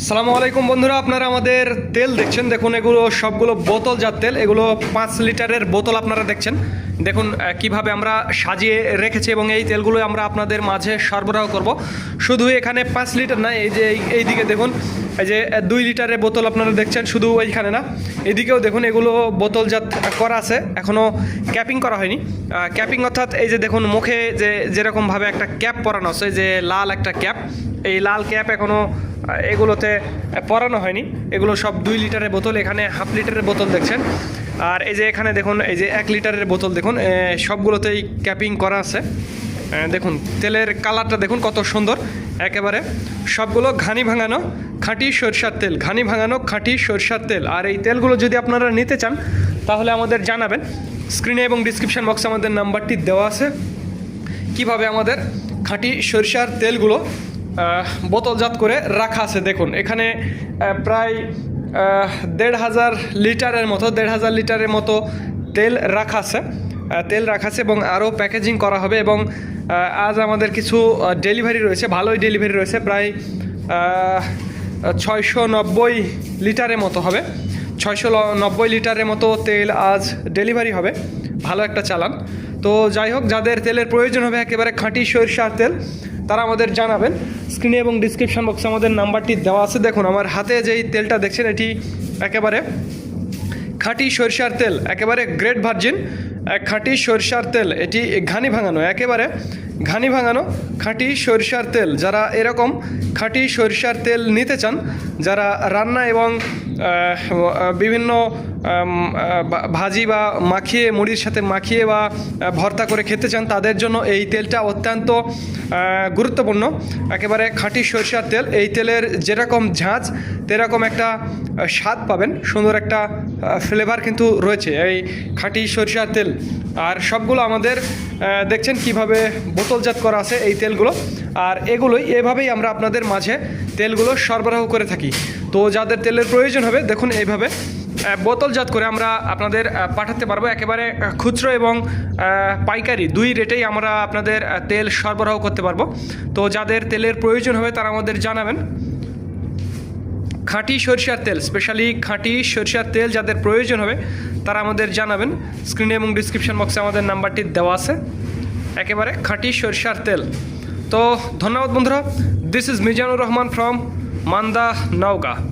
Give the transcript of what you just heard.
সালামু আলাইকুম বন্ধুরা, আপনারা আমাদের তেল দেখছেন। দেখুন, এগুলো সবগুলো বোতলজাত তেল, এগুলো পাঁচ লিটারের বোতল আপনারা দেখছেন। দেখুন কীভাবে আমরা সাজিয়ে রেখেছি এবং এই তেলগুলো আমরা আপনাদের মাঝে সরবরাহ করব। শুধু এখানে পাঁচ লিটার না, এই যে এই- দিকে দেখুন, এই যে দুই লিটারের বোতল আপনারা দেখছেন, শুধু এইখানে না। এদিকেও দেখুন, এগুলো বোতলজাত করা আছে এখনও ক্যাপিং করা হয়নি। ক্যাপিং অর্থাৎ এই যে দেখুন, মুখে যে যেরকমভাবে একটা ক্যাপ পরানো আছে যে লাল একটা ক্যাপ, এই লাল ক্যাপ এখনও এগুলোতে পরানো হয়নি। এগুলো সব দুই লিটারের বোতল, এখানে হাফ লিটারের বোতল দেখছেন। আর এই যে এখানে দেখুন, এই যে এক লিটারের বোতল দেখুন সবগুলোতেই ক্যাপিং করা আছে। দেখুন, তেলের কালারটা দেখুন কত সুন্দর, একেবারে। সবগুলো ঘানি ভাঙানো, খাঁটি সরষার তেল, ঘানি ভাঙানো, খাঁটি সরষার তেল। আর এই তেলগুলো যদি আপনারা নিতে চান, তাহলে আমাদের জানাবেন। স্ক্রিনে এবং ডিসক্রিপশন বক্সে আমাদের নাম্বারটি দেওয়া আছে। কীভাবে আমাদের খাঁটি সরিষার তেলগুলো বোতলজাত করে রাখা আছে, দেখুন। এখানে প্রায় দেড় হাজার লিটারের মতো, দেড় হাজার লিটারের মতো তেল রাখা আছে। তেল রাখা আছে এবং আরও প্যাকেজিং করা হবে এবং আজ আমাদের কিছু ডেলিভারি রয়েছে, ভালোই ডেলিভারি রয়েছে, প্রায় ছয়শো নব্বই লিটারের মতো হবে। ছয়শো নব্বই লিটারের মতো তেল আজ ডেলিভারি হবে। ভালো একটা চালান। তো যাই হোক, যাদের তেলের প্রয়োজন হবে একেবারে খাঁটি সরিষার তেল, তারা আমাদের জানাবেন। স্ক্রিনে এবং ডিসক্রিপশন বক্সে আমাদের নাম্বারটি দেওয়া আছে। দেখুন, আমার হাতে যেই তেলটা দেখছেন, এটি একেবারে খাঁটি সরিষার তেল, একেবারে গ্রেট ভার্জিন খাঁটি সরিষার তেল। এটি ঘানি ভাঙানো, একেবারে ঘানি ভাঙানো খাঁটি সরিষার তেল। যারা এরকম খাঁটি সরিষার তেল নিতে চান, যারা রান্না এবং বিভিন্ন ভাজি বা মাখিয়ে, মুড়ির সাথে মাখিয়ে বা ভর্তা করে খেতে চান, তাদের জন্য এই তেলটা অত্যন্ত গুরুত্বপূর্ণ। একেবারে খাঁটি সরিষার তেল। এই তেলের যেরকম ঝাঁঝ তেরকম একটা স্বাদ পাবেন। সুন্দর একটা ফ্লেভার কিন্তু রয়েছে এই খাঁটি সরিষার তেল। আর সবগুলো আমাদের দেখছেন কীভাবে বোতলজাত করা আছে এই তেলগুলো। আর এগুলোই, এভাবেই আমরা আপনাদের মাঝে তেলগুলো সরবরাহ করে থাকি। তো যাদের তেলের প্রয়োজন হবে, দেখুন এইভাবে বোতলজাত করে আমরা আপনাদের পাঠাতে পারব। একেবারে খুচরো এবং পাইকারি, দুই রেটেই আমরা আপনাদের তেল সরবরাহ করতে পারব। তো যাদের তেলের প্রয়োজন হবে, তারা আমাদের জানাবেন। খাঁটি সরিষার তেল স্পেশালি খাঁটি সরিষার তেল যাদের প্রয়োজন হবে, তারা আমাদের জানাবেন। স্ক্রিনে এবং ডিসক্রিপশন বক্সে আমাদের নাম্বারটি দেওয়া আছে। একেবারে খাঁটি সরিষার তেল। তো ধন্যবাদ বন্ধুরা। This is Mizanur Rahman from Manda Nauka.